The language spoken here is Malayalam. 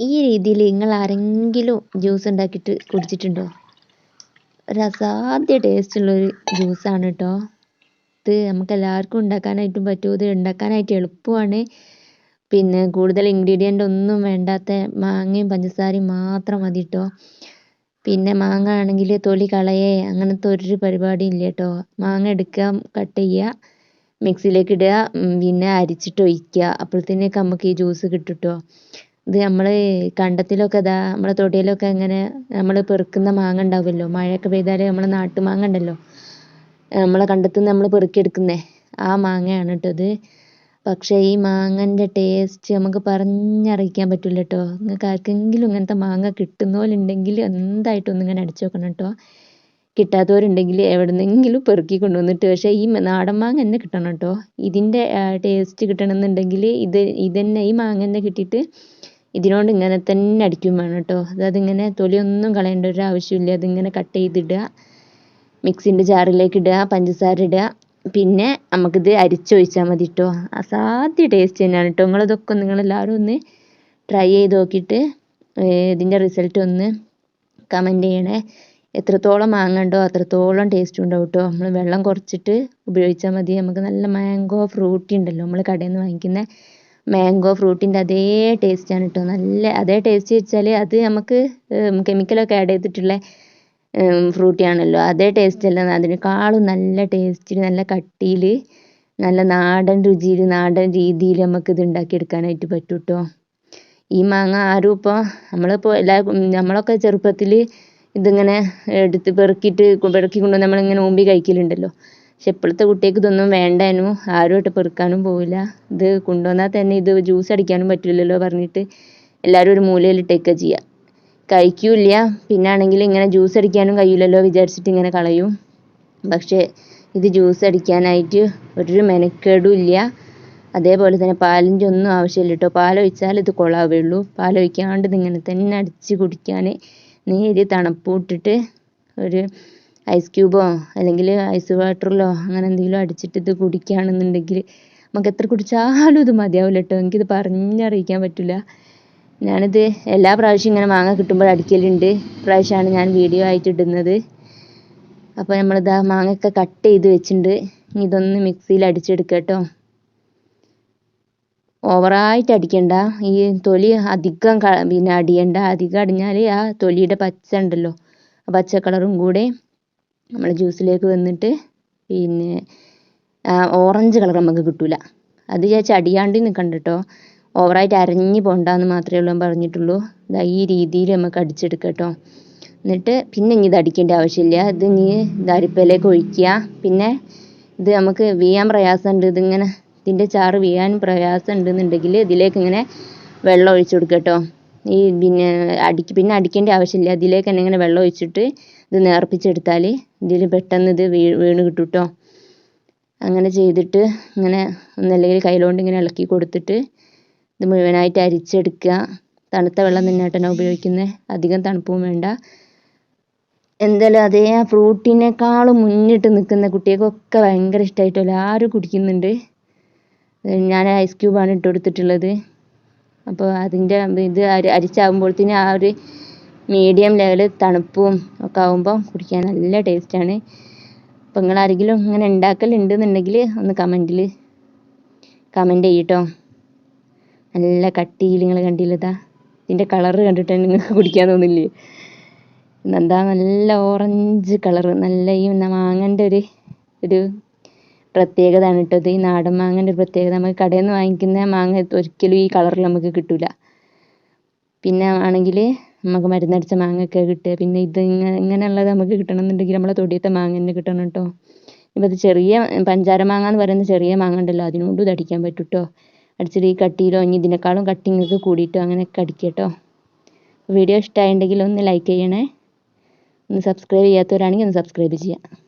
ഈ രീതിയിൽ നിങ്ങൾ ആരെങ്കിലും ജ്യൂസ് ഉണ്ടാക്കിയിട്ട് കുടിച്ചിട്ടുണ്ടോ? ഒരു അസാധ്യ ടേസ്റ്റുള്ളൊരു ജ്യൂസാണ് കേട്ടോ ഇത് നമുക്ക് എല്ലാവർക്കും ഉണ്ടാക്കാനായിട്ടും പറ്റും. ഇത് ഉണ്ടാക്കാനായിട്ട് എളുപ്പമാണ്. പിന്നെ കൂടുതൽ ഇൻഗ്രീഡിയന്റ് ഒന്നും വേണ്ടാത്ത മാങ്ങയും പഞ്ചസാരയും മാത്രം മതി കേട്ടോ പിന്നെ മാങ്ങ ആണെങ്കിൽ തൊലി കളയേ അങ്ങനത്തെ ഒരു പരിപാടിയും ഇല്ല കേട്ടോ മാങ്ങ എടുക്കുക കട്ട് ചെയ്യുക മിക്സിയിലേക്ക് ഇടുക പിന്നെ അരിച്ചിട്ട് ഒഴിക്കുക. അപ്പോഴത്തേക്ക് നമുക്ക് ഈ ജ്യൂസ് കിട്ടും കേട്ടോ ഇത് നമ്മൾ കണ്ടത്തിലൊക്കെ ഇതാ നമ്മളെ തൊടിയിലൊക്കെ ഇങ്ങനെ നമ്മൾ പെറുക്കുന്ന മാങ്ങ ഉണ്ടാവുമല്ലോ? മഴയൊക്കെ പെയ്താൽ നമ്മളെ നാട്ടുമാങ്ങ ഉണ്ടല്ലോ? നമ്മളെ കണ്ടത്തിൽ നിന്ന് നമ്മൾ പെറുക്കിയെടുക്കുന്നത് ആ മാങ്ങയാണ് കേട്ടോ ഇത്. പക്ഷേ ഈ മാങ്ങന്റെ ടേസ്റ്റ് നമുക്ക് പറഞ്ഞറിയിക്കാൻ പറ്റില്ല കേട്ടോ. നിങ്ങൾക്ക് ആർക്കെങ്കിലും ഇങ്ങനത്തെ മാങ്ങ കിട്ടുന്ന പോലെ ഉണ്ടെങ്കിൽ എന്തായിട്ടും ഒന്ന് ഇങ്ങനെ അടിച്ചു നോക്കണം കേട്ടോ. കിട്ടാത്തവരുണ്ടെങ്കിൽ എവിടുന്നെങ്കിലും പെറുക്കി കൊണ്ടുവന്നിട്ട് പക്ഷേ ഈ നാടൻ മാങ്ങ തന്നെ കിട്ടണം കേട്ടോ. ഇതിന്റെ ടേസ്റ്റ് കിട്ടണമെന്നുണ്ടെങ്കിൽ ഇത് ഇതന്നെ ഈ മാങ്ങ തന്നെ കിട്ടിയിട്ട് ഇതിനോട് ഇങ്ങനെ തന്നെ അടിക്കും വേണം കേട്ടോ അതായത് ഇങ്ങനെ തൊലിയൊന്നും കളയേണ്ട ഒരു ആവശ്യമില്ല. അതിങ്ങനെ കട്ട് ചെയ്തിടുക. മിക്സിന്റെ ജാറിലേക്ക് ഇടുക പഞ്ചസാര ഇടുക. പിന്നെ നമുക്കിത് അരിച്ചൊഴിച്ചാൽ മതി കേട്ടോ അസാധ്യ ടേസ്റ്റ് തന്നെയാണ് കേട്ടോ നിങ്ങളിതൊക്കെ നിങ്ങളെല്ലാവരും ഒന്ന് ട്രൈ ചെയ്ത് നോക്കിയിട്ട് ഇതിന്റെ റിസൾട്ട് ഒന്ന് കമന്റ് ചെയ്യണേ. എത്രത്തോളം മാങ്ങ ഉണ്ടോ അത്രത്തോളം ടേസ്റ്റ് ഉണ്ടാവും കേട്ടോ നമ്മൾ വെള്ളം കുറച്ചിട്ട് ഉപയോഗിച്ചാൽ മതി. നമുക്ക് നല്ല മാംഗോ ഫ്രൂട്ടി ഉണ്ടല്ലോ നമ്മൾ കടയിൽ നിന്ന് വാങ്ങിക്കുന്ന മാംഗോ ഫ്രൂട്ടിന്റെ അതേ ടേസ്റ്റാണ് കേട്ടോ നല്ല അതേ ടേസ്റ്റ് വെച്ചാൽ അത് നമുക്ക് കെമിക്കലൊക്കെ ആഡ് ചെയ്തിട്ടുള്ള ഫ്രൂട്ടി ആണല്ലോ. അതേ ടേസ്റ്റ് അല്ല. അതിനേക്കാളും നല്ല ടേസ്റ്റിൽ നല്ല കട്ടിയിൽ നല്ല നാടൻ രുചിയിൽ നാടൻ രീതിയിൽ നമുക്കിത് ഉണ്ടാക്കിയെടുക്കാനായിട്ട് പറ്റും കേട്ടോ ഈ മാങ്ങ ആരും ഇപ്പോൾ നമ്മളിപ്പോൾ എല്ലാ നമ്മളൊക്കെ ചെറുപ്പത്തിൽ ഇതിങ്ങനെ എടുത്ത് പെറുക്കിയിട്ട് പെറുക്കി കൊണ്ടുവന്ന് നമ്മളിങ്ങനെ ഊമ്പി കഴിക്കലുണ്ടല്ലോ. പക്ഷെ ഇപ്പോഴത്തെ കുട്ടികൾക്ക് ഇതൊന്നും വേണ്ടാനും ആരുമായിട്ട് പെറുക്കാനും പോവില്ല. ഇത് കൊണ്ടുവന്നാൽ തന്നെ ഇത് ജ്യൂസ് അടിക്കാനും പറ്റില്ലല്ലോ പറഞ്ഞിട്ട് എല്ലാവരും ഒരു മൂലയിലിട്ടേക്കുക ചെയ്യുക കഴിക്കൂല്ല. പിന്നെ ആണെങ്കിൽ ഇങ്ങനെ ജ്യൂസ് അടിക്കാനും കഴിയില്ലല്ലോ വിചാരിച്ചിട്ട് ഇങ്ങനെ കളയും. പക്ഷേ ഇത് ജ്യൂസ് അടിക്കാനായിട്ട് ഒരു മെനക്കേടും ഇല്ല. അതേപോലെ തന്നെ പാലിന്റെ ഒന്നും ആവശ്യമില്ല കേട്ടോ. പാലൊഴിച്ചാൽ ഇത് കൊളാവുള്ളൂ പാലൊഴിക്കാണ്ട് ഇതിങ്ങനെ തന്നെ അടിച്ച് കുടിക്കാൻ തണുപ്പ് ഇട്ടിട്ട് ഒരു ഐസ് ക്യൂബോ അല്ലെങ്കിൽ ഐസ് വാട്ടറിലോ അങ്ങനെ എന്തെങ്കിലും അടിച്ചിട്ട് ഇത് കുടിക്കുകയാണെന്നുണ്ടെങ്കിൽ നമുക്ക് എത്ര കുടിച്ചാലും ഇത് മതിയാവില്ല കേട്ടോ എനിക്കിത് പറഞ്ഞറിയിക്കാൻ പറ്റില്ല ഞാനിത് എല്ലാ പ്രാവശ്യം ഇങ്ങനെ മാങ്ങ കിട്ടുമ്പോൾ അടിക്കലുണ്ട്. പ്രാവശ്യമാണ് ഞാൻ വീഡിയോ ആയിട്ട് ഇടുന്നത്. അപ്പോൾ നമ്മളിതാ മാങ്ങയൊക്കെ കട്ട് ചെയ്ത് വെച്ചിട്ടുണ്ട്. ഇതൊന്ന് മിക്സിയിൽ അടിച്ചെടുക്കുക കേട്ടോ ഓവറായിട്ട് അടിക്കണ്ട. ഈ തൊലി അധികം പിന്നെ അടിയണ്ട. അധികം അടിഞ്ഞാൽ ആ തൊലിയുടെ പച്ച ഉണ്ടല്ലോ. ആ പച്ച കളറും കൂടെ നമ്മൾ ജ്യൂസിലേക്ക് വന്നിട്ട് പിന്നെ ഓറഞ്ച് കളർ നമുക്ക് കിട്ടൂല. അത് ഞാൻ ചടിയാണ്ടി നിൽക്കണ്ട കേട്ടോ ഓവറായിട്ട് അരഞ്ഞ് പോകണ്ടെന്ന് മാത്രമേ ഉള്ളൂ പറഞ്ഞിട്ടുള്ളൂ. ഇതാ ഈ രീതിയിൽ നമുക്ക് അടിച്ചെടുക്കാം കേട്ടോ എന്നിട്ട് പിന്നെ ഇനി ഇത് അടിക്കേണ്ട ആവശ്യമില്ല. ഇത് ഇനി ഇത് അരിപ്പയിലേക്ക് ഒഴിക്കുക. പിന്നെ ഇത് നമുക്ക് വീഴാൻ പ്രയാസമുണ്ട്. ഇതിങ്ങനെ ഇതിന്റെ ചാറ് വീഴാൻ പ്രയാസം ഉണ്ടെന്നുണ്ടെങ്കിൽ ഇതിലേക്ക് ഇങ്ങനെ വെള്ളം ഒഴിച്ചു കൊടുക്കുക കേട്ടോ ഈ പിന്നെ അടിക്ക് പിന്നെ അടിക്കേണ്ട ആവശ്യമില്ല. ഇതിലേക്ക് തന്നെ ഇങ്ങനെ വെള്ളം ഒഴിച്ചിട്ട് ഇത് നേർപ്പിച്ചെടുത്താൽ ഇതിൽ പെട്ടെന്ന് ഇത് വീ വീണ് കിട്ടും കേട്ടോ അങ്ങനെ ചെയ്തിട്ട് ഇങ്ങനെ ഒന്നല്ലെങ്കിൽ കയ്യിലുകൊണ്ട് ഇങ്ങനെ ഇളക്കി കൊടുത്തിട്ട് ഇത് മുഴുവനായിട്ട് അരിച്ചെടുക്കുക. തണുത്ത വെള്ളം തന്നെ ഉപയോഗിക്കുന്നത് അധികം തണുപ്പും വേണ്ട. എന്തായാലും അതേ ആ ഫ്രൂട്ടിനേക്കാളും മുന്നിട്ട് നിൽക്കുന്ന കുട്ടികൾക്കൊക്കെ ഭയങ്കര ഇഷ്ടമായിട്ട് എല്ലാവരും കുടിക്കുന്നുണ്ട്. ഞാൻ ഐസ് ക്യൂബാണ് ഇട്ട് കൊടുത്തിട്ടുള്ളത്. അപ്പോൾ അതിന്റെ ഇത് അരി അരിച്ചാകുമ്പോഴത്തേനും ആ ഒരു മീഡിയം ലെവൽ തണുപ്പും ഒക്കെ ആകുമ്പോൾ കുടിക്കാൻ നല്ല ടേസ്റ്റാണ് അപ്പോൾ നിങ്ങൾ ആരെങ്കിലും ഇങ്ങനെ ഉണ്ടാക്കലുണ്ടെന്നുണ്ടെങ്കിൽ ഒന്ന് കമന്റിൽ കമന്റ് ചെയ്യട്ടോ. നല്ല കട്ടിയിൽ നിങ്ങൾ കണ്ടില്ലേ ഇതാ ഇതിന്റെ കളറ് കണ്ടിട്ട് നിങ്ങൾക്ക് കുടിക്കാൻ തോന്നില്ലേ? എന്താ നല്ല ഓറഞ്ച് കളറ് നല്ല ഈ മാങ്ങന്റെ ഒരു ഒരു പ്രത്യേകതയാണ് കേട്ടോ ഇത് ഈ നാടൻ മാങ്ങന്റെ പ്രത്യേകത നമുക്ക് കടയിൽ നിന്ന് വാങ്ങിക്കുന്ന മാങ്ങ ഒരിക്കലും ഈ കളറിൽ നമുക്ക് കിട്ടില്ല പിന്നെ ആണെങ്കിൽ നമുക്ക് മരുന്നടിച്ച മാങ്ങയൊക്കെ കിട്ടുക. പിന്നെ ഇത് ഇങ്ങനെ ഇങ്ങനെയുള്ളത് നമുക്ക് കിട്ടണമെന്നുണ്ടെങ്കിൽ നമ്മളെ തൊടിയത്തെ മാങ്ങ തന്നെ കിട്ടണം കേട്ടോ. ഇപ്പം ഇത് ചെറിയ പഞ്ചാര മാങ്ങ എന്ന് പറയുന്ന ചെറിയ മാങ്ങ ഉണ്ടല്ലോ അതിനോണ്ടും ഇത് അടിക്കാൻ പറ്റും കേട്ടോ. അടിച്ചിട്ട് ഈ കട്ടിയിലോ ഇനി ഇതിനേക്കാളും കട്ടി നിങ്ങൾക്ക് കൂടിയിട്ടോ അങ്ങനെയൊക്കെ അടിക്കുക കേട്ടോ. വീഡിയോ ഇഷ്ടമായിട്ടുണ്ടെങ്കിൽ ഒന്ന് ലൈക്ക് ചെയ്യണേ. ഒന്ന് സബ്സ്ക്രൈബ് ചെയ്യാത്തവരാണെങ്കിൽ ഒന്ന് സബ്സ്ക്രൈബ് ചെയ്യുക.